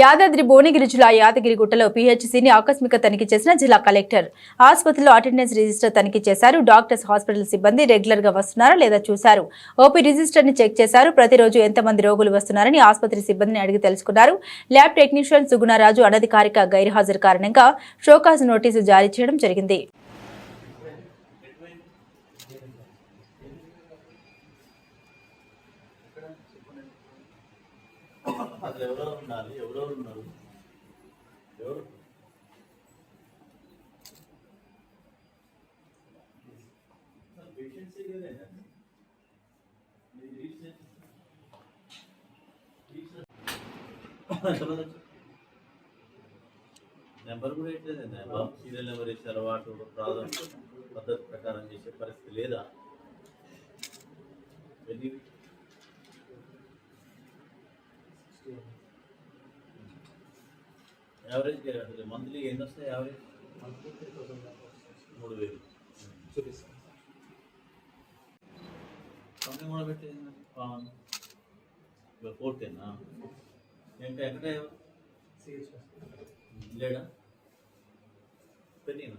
యాదాద్రి భువనగిరి జిల్లా యాదగిరి గుట్టలో పీహెచ్సీని ఆకస్మిక తనిఖీ చేసిన జిల్లా కలెక్టర్. ఆసుపత్రిలో అటెండెన్స్ రిజిస్టర్ తనిఖీ చేశారు. డాక్టర్స్ హాస్పిటల్ సిబ్బంది రెగ్యులర్గా వస్తున్నారా లేదా చూశారు? ఓపీ రిజిస్టర్ని చెక్ చేశారు. ప్రతిరోజు ఎంతమంది రోగులు వస్తున్నారని ఆసుపత్రి సిబ్బందిని అడిగి తెలుసుకున్నారు. ల్యాబ్ టెక్నీషియన్ సుగుణరాజు అనధికారిక గైర్హాజరు కారణంగా షోకాజ్ నోటీసు జారీ చేయడం జరిగింది. అసలు ఎవరెవరు ఉండాలి ఎవరెవరు ఉన్నారు ఎవరు పేషెంట్స్ కదేనా మీరు రీసెంట్ నెంబర్ కూడా ఎట్లేదండి బాబు సీరియల్ నెంబర్ ఇచ్చారు వాటి ప్రాధం పద్ధతి ప్రకారం చేసే పరిస్థితి లేదా ఎన్ని యావరేజ్ మంత్లీ ఎన్ని వస్తాయి యావరేజ్ మంత్లీ త్రీ థౌసండ్ మూడు వేలు. చూపిస్తాను కూడా పెట్టేది పావన్ ఫోర్తేనా ఇంకా ఎక్కడ లేడా? పెళ్ళినా?